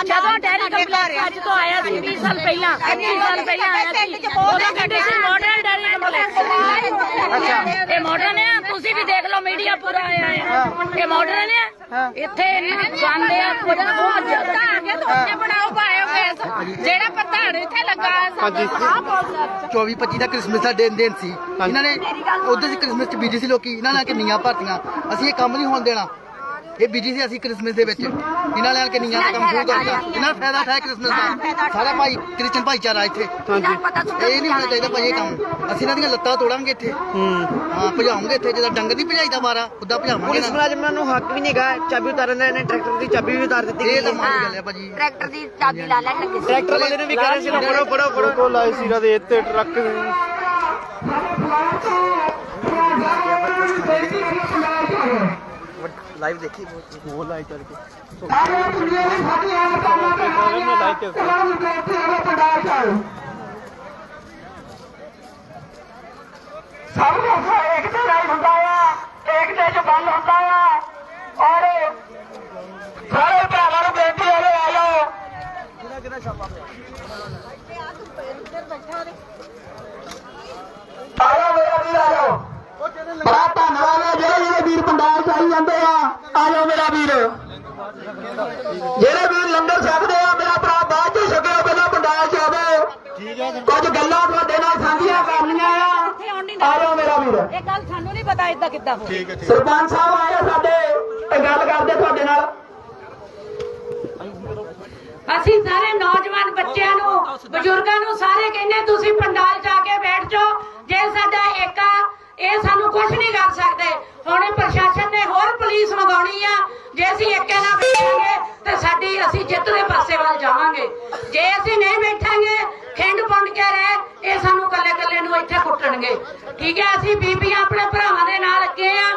ਜਦੋਂ ਡੈਰੀ ਕੰਪਲੈਕਸ ਅੱਜ ਤੋਂ ਆਇਆ ਸੀ 20 ਸਾਲ ਪਹਿਲਾਂ 25 ਸਾਲ ਪਹਿਲਾਂ ਆਇਆ ਸੀ। ਕਹਿੰਦੇ ਸੀ ਮਾਡਰਨ ਡੈਰੀ ਕੰਪਲੈਕਸ ਅੱਛਾ। ਇਹ ਮਾਡਰਨ ਆ ਤੁਸੀਂ ਵੀ ਦੇਖ ਲਓ ਮੀਡੀਆ ਪੂਰਾ ਆਇਆ ਹੈ। ਇਹ ਮਾਡਰਨ ਆ। ਇੱਥੇ ਇੰਨਾ ਗੰਦ ਆ ਕੁਝ ਬਹੁਤ ਜ਼ਿਆਦਾ। ਆ ਕੇ ਤਾਂ ਉੱਥੇ ਬਣਾਓ ਬਾਇਓਗੈਸ ਜਿਹੜਾ ਪ੍ਰਧਾਨ ਇੱਥੇ ਲੱਗਾ ਹੈ ਹਾਂਜੀ 24 25 ਦਾ ਕ੍ਰਿਸਮਸ ਦਾ ਦਿਨ ਦਿਨ ਸੀ। ਇਹਨਾਂ ਨੇ ਉਧਰ ਦੀ ਕ੍ਰਿਸਮਸ ਚ ਬੀਜੀ ਸੀ ਲੋਕੀ ਇਹਨਾਂ ਨੇ ਕਿੰਨੀਆਂ ਭਰਤੀਆਂ। ਅਸੀਂ ਇਹ ਕੰਮ ਨਹੀਂ ਹੋਣ ਦੇਣਾ। ਇਹ ਬੀਜੀ ਸੀ ਅਸੀਂ ਕ੍ਰਿਸਮਸ ਦੇ ਵਿੱਚ। ਇਹਨਾਂ ਆ ਕੇ ਨੀਆਂ ਦਾ ਕੰਮ ਸ਼ੁਰੂ ਕਰਤਾ ਇਹਨਾਂ ਦਾ ਫਾਇਦਾ ਉਠਾਇਆ ਕ੍ਰਿਸਮਸ ਦਾ? ਸਾਰਾ ਭਾਈ ਕ੍ਰਿਸਚਨ ਭਾਈਚਾਰਾ ਇੱਥੇ। ਹਾਂਜੀ ਇਹ ਨਹੀਂ ਹੋਣਾ ਚਾਹੀਦਾ ਭਾਈ ਇਹ ਕੰਮ। ਅਸੀਂ ਇਹਨਾਂ ਦੀਆਂ ਲੱਤਾਂ ਤੋੜਾਂਗੇ ਇੱਥੇ। ਹਾਂ। ਭਜਾਉਂਗੇ ਇੱਥੇ। ਜਿਹਦਾ ਡੰਗਰ ਨਹੀਂ ਭਜਾਈਦਾ ਮਾਰਾ ਉਦਾਂ ਭਜਾਵਾਂਗੇ ਪੁਲਿਸ। ਮੁਲਾਜ਼ਮਾਂ ਨੂੰ ਹੱਕ ਵੀ ਨਹੀਂਗਾ ਚਾਬੀ ਉਤਾਰਨ ਦਾ ਇਹਨੇ ਟਰੈਕਟਰ ਦੀ ਚਾਬੀ ਵੀ ਉਤਾਰ ਦਿੱਤੀ। ਇਹ ਤਾਂ ਮਾੜੀ ਗੱਲ ਹੈ ਭਾਜੀ। ਟਰੈਕਟਰ ਦੀ ਚਾਬੀ ਲਾ ਲੈਣ ਲੱਗੇ ਸੀ। ਟਰੈਕਟਰ ਵਾਲੇ ਨੇ ਵੀ ਕਹਿ ਰਹੇ ਸੀ ਨਾ ਫੜੋ ਫੜੋ ਫੜੋ। ਕੋਲ ਆਏ ਸੀ ਦੇ ਇੱਥੇ ਟਰੱਕ ਲਾਈਵ ਦੇਖੀ ਬਹੁਤ ਲਾਈਵ ਕਰਕੇ। ਸਾਰੇ ਦੁਨੀਆ ਦੀ ਸਾਡੀ ਆਮ ਕਰਨਾ ਤੇ ਆ ਗਿਆ ਤੁਹਾਨੂੰ ਬੇਨਤੀ ਹੈ ਪ੍ਰਕਾਸ਼ ਆਓ ਸਭ ਨੂੰ ਇੱਕ ਤੇ ਰਾਈ ਹੁੰਦਾ ਆ ਇੱਕ ਤੇ ਚ ਬੰਦ ਹੁੰਦਾ ਆ। ਔਰ ਸਾਰੇ ਭਰਾਵਾਂ ਨੂੰ ਬੇਨਤੀ ਹੈ ਆ ਜਾਓ ਕਿਹੜਾ ਕਿਹੜਾ ਛਾਪਾ ਪਿਆ? ਆ ਤੂੰ ਪੈਰ ਇੱਧਰ ਬੈਠਾ ਰੇ ਆਓ ਮੇਰਾ ਵੀਰ ਆਓ ਬੜਾ ਧੰਨਵਾਦ ਹੈ ਜਿਹੜੇ ਜਿਹੜੇ ਵੀਰ ਪੰਡਾਲ ਚ ਆਈ ਜਾਂਦੇ ਆ। ਆ ਜਾਓ ਮੇਰਾ ਵੀਰ। ਜਿਹੜੇ ਵੀਰ ਲੰਗਰ ਛਕਦੇ ਆ ਮੇਰਾ ਭਰਾ ਬਾਅਦ ਚ ਛਕਿਓ ਪਹਿਲਾਂ ਪੰਡਾਲ ਚ ਆਵੋ ਕੁਝ ਗੱਲਾਂ ਤੁਹਾਡੇ ਨਾਲ ਸਾਂਝੀਆਂ ਕਰਨੀਆਂ ਆ। ਆ ਜਾਓ ਮੇਰਾ ਵੀਰ। ਇਹ ਗੱਲ ਸਾਨੂੰ ਨਹੀਂ ਪਤਾ ਇਦਾਂ ਕਿੱਦਾਂ ਹੋ ਸਰਪੰਚ ਸਾਹਿਬ ਆਏ ਸਾਡੇ। ਇਹ ਗੱਲ ਕਰਦੇ ਤੁਹਾਡੇ ਨਾਲ। ਅਸੀਂ ਸਾਰੇ ਨੌਜਵਾਨ ਬੱਚਿਆਂ ਨੂੰ ਬਜ਼ੁਰਗਾਂ ਨੂੰ ਸਾਰੇ ਕਹਿੰਦੇ ਤੁਸੀਂ ਪੰਡਾਲ ਜਾ ਕੇ ਬੈਠ ਜਾਓ। ਜੇ ਸਾਡਾ ਏਕਾ ਇਹ ਸਾਨੂੰ ਕੁਝ ਨਹੀਂ ਕਰ ਸਕਦੇ। ਹੁਣ ਪ੍ਰਸ਼ਾਸਨ ਨੇ ਹੋਰ ਪੁਲਿਸ ਮੰਗਾਉਣੀ ਆ। ਜੇ ਅਸੀਂ ਏਕੇ ਨਾਲ ਬੈਠਾਂਗੇ ਤੇ ਸਾਡੀ ਅਸੀਂ ਜਿੱਤ ਦੇ ਪਾਸੇ ਵੱਲ ਜਾਵਾਂਗੇ। ਜੇ ਅਸੀਂ ਨਹੀਂ ਬੈਠਾਂਗੇ ਖਿੰਡ ਪੁੰਡ ਕੇ ਰਹਿ ਇਹ ਸਾਨੂੰ ਕੱਲੇ ਕੱਲੇ ਨੂੰ ਇੱਥੇ ਕੁੱਟਣਗੇ। ਠੀਕ ਹੈ ਅਸੀਂ ਬੀਬੀਆਂ ਆਪਣੇ ਭਰਾਵਾਂ ਦੇ ਨਾਲ ਅੱਗੇ ਆ।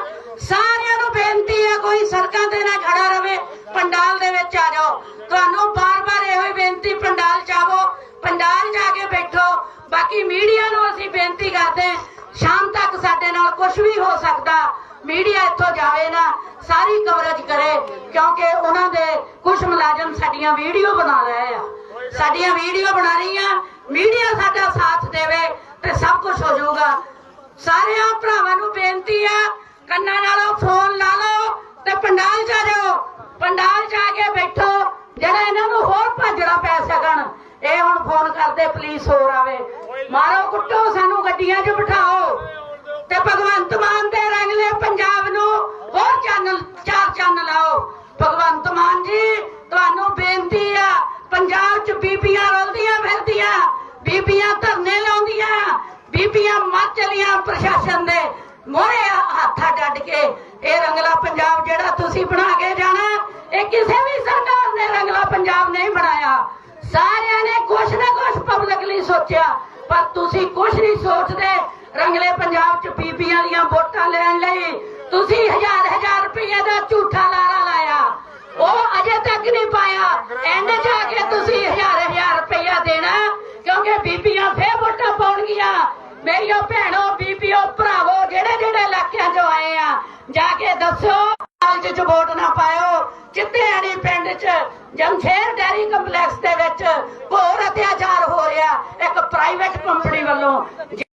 ਸਾਰਿਆਂ ਨੂੰ ਬੇਨਤੀ ਹੈ ਕੋਈ ਸੜਕਾਂ ਤੇ ਨਾ ਖੜਾ ਰਵੇ ਪੰਡਾਲ ਦੇ ਵਿੱਚ ਆ ਜਾਓ। ਤੁਹਾਨੂੰ ਬਾਰ-ਬਾਰ ਇਹੋ ਹੀ ਬੇਨਤੀ ਪੰਡਾਲ ਚ ਆਵੋ ਪੰਡਾਲ ਜਾ ਕੇ ਬੈਠੋ। ਬਾਕੀ ਮੀਡੀਆ ਨੂੰ ਅਸੀਂ ਬੇਨਤੀ ਕਰਦੇ ਹਾਂ, ਸ਼ਾਮ ਤੱਕ ਸਾਡੇ ਨਾਲ ਕੁਝ ਵੀ ਹੋ ਸਕਦਾ, ਮੀਡੀਆ ਇੱਥੋਂ ਜਾਵੇ ਨਾ, ਸਾਰੀ ਕਵਰੇਜ ਕਰੇ, ਕਿਉਂਕਿ ਉਹਨਾਂ ਦੇ ਕੁਝ ਮੁਲਾਜ਼ਮ ਸਾਡੀਆਂ ਵੀਡੀਓ ਬਣਾ ਰਹੇ ਆ। ਸਾਡੀਆਂ ਵੀਡੀਓ ਬਣਾ ਰਹੀਆਂ, ਮੀਡੀਆ ਸਾਡਾ ਸਾਥ ਦੇਵੇ ਤੇ ਸਭ ਕੁਝ ਹੋ ਜਾਊਗਾ। ਸਾਰਿਆਂ ਭਰਾਵਾਂ ਨੂੰ ਬੇਨਤੀ ਆ, ਕੰਨਾਂ ਨਾਲੋਂ ਫੋਨ ਲਾ ਲਓ ਤੇ ਪੰਡਾਲ ਜਾ ਜਾਓ। ਪੰਡਾਲ ਜਾ ਕੇ ਬੈਠੋ, ਜਿਹੜਾ ਇਹਨਾਂ ਨੂੰ ਹੋਰ ਭੱਜਣਾ ਪੈ ਸਕਣ ਇਹ ਹੁਣ ਫੋਨ ਕਰਦੇ ਪੁਲਿਸ ਹੋਰ ਆਵੇ। ਮਾਰੋ, ਕੁੱਟੋ, ਸਾਨੂੰ ਗੱਡੀਆਂ 'ਚ ਬਿਠਾਓ। ਤੇ ਭਗਵੰਤ ਮਾਨ ਦੇ ਰੰਗਲੇ ਪੰਜਾਬ ਨੂੰ। ਹੋਰ ਚੈਨਲ, ਚਾਰ ਚੈਨਲ ਆਓ। ਭਗਵੰਤ ਮਾਨ ਜੀ, ਤੁਹਾਨੂੰ ਬੇਨਤੀ ਆ, ਪੰਜਾਬ 'ਚ ਬੀਬੀਆਂ ਰੋਲਦੀਆਂ ਫਿਰਦੀਆਂ, ਬੀਬੀਆਂ ਧਰਨੇ ਲਾਉਂਦੀਆਂ, ਬੀਬੀਆਂ ਮਰ ਚਲੀਆਂ ਪ੍ਰਸ਼ਾਸਨ ਦੇ। ਮੋਹਰੇ ਹੱਥਾਂ ਡੱਡ ਕੇ ਇਹ ਰੰਗਲਾ ਪੰਜਾਬ ਜਿਹੜਾ ਤੁਸੀਂ ਬਣਾ ਕੇ ਜਾਣਾ, ਇਹ ਕਿਸੇ ਵੀ ਸਰਕਾਰ ਨੇ ਰੰਗਲਾ ਪੰਜਾਬ ਨਹੀਂ ਬਣਾਇਆ। ਸਾਰਿਆਂ ਨੇ ਕੁਛ ਨਾ ਕੁਛ ਪਬਲਿਕ ਲਈ ਸੋਚਿਆ, ਪਰ ਤੁਸੀਂ ਕੁਛ ਨਹੀਂ ਸੋਚਦੇ। ਰੰਗਲੇ ਪੰਜਾਬ 'ਚ ਬੀਬੀਆਂ ਦੀਆਂ ਵੋਟਾਂ ਲੈਣ ਲਈ ਤੁਸੀਂ ਹਜ਼ਾਰ ਹਜ਼ਾਰ ਰੁਪਏ ਦਾ ਝੂਠਾ ਲਾਰਾ ਲਾਇਆ। ਉਹ ਅਜੇ ਤੱਕ ਨਹੀਂ ਪਾਇਆ। ਐਂਡ ਜਾ ਕੇ ਤੁਸੀਂ ਹਜ਼ਾਰ ਹਜ਼ਾਰ ਰੁਪਇਆ ਦੇਣਾ, ਕਿਉਂਕਿ ਬੀਬੀਆਂ ਫੇਰ ਵੋਟਾਂ ਪਾਉਣਗੀਆਂ। ਮੇਰੀਓ ਭੈਣੋ, ਬੀਬੀਓ, ਭਰਾਵੋ, ਜਿਹੜੇ ਜਿਹੜੇ ਇਲਾਕਿਆਂ 'ਚੋਂ ਆਏ ਆ, ਜਾ ਕੇ ਦੱਸੋ ਕਾਲਜ 'ਚ ਵੋਟ ਨਾ ਪਾਇਓ। ਚਿੱਤੇਆਣੀ ਪਿੰਡ 'ਚ ਜਮਸ਼ੇਰ ਡੈਰੀ ਕੰਪਲੈਕਸ ਦੇ ਵਿੱਚ ਘੋਰ ਅਤਿਆਚਾਰ ਹੋ ਰਿਹਾ। ਇੱਕ ਪ੍ਰਾਈਵੇਟ ਕੰਪਨੀ ਵੱਲੋਂ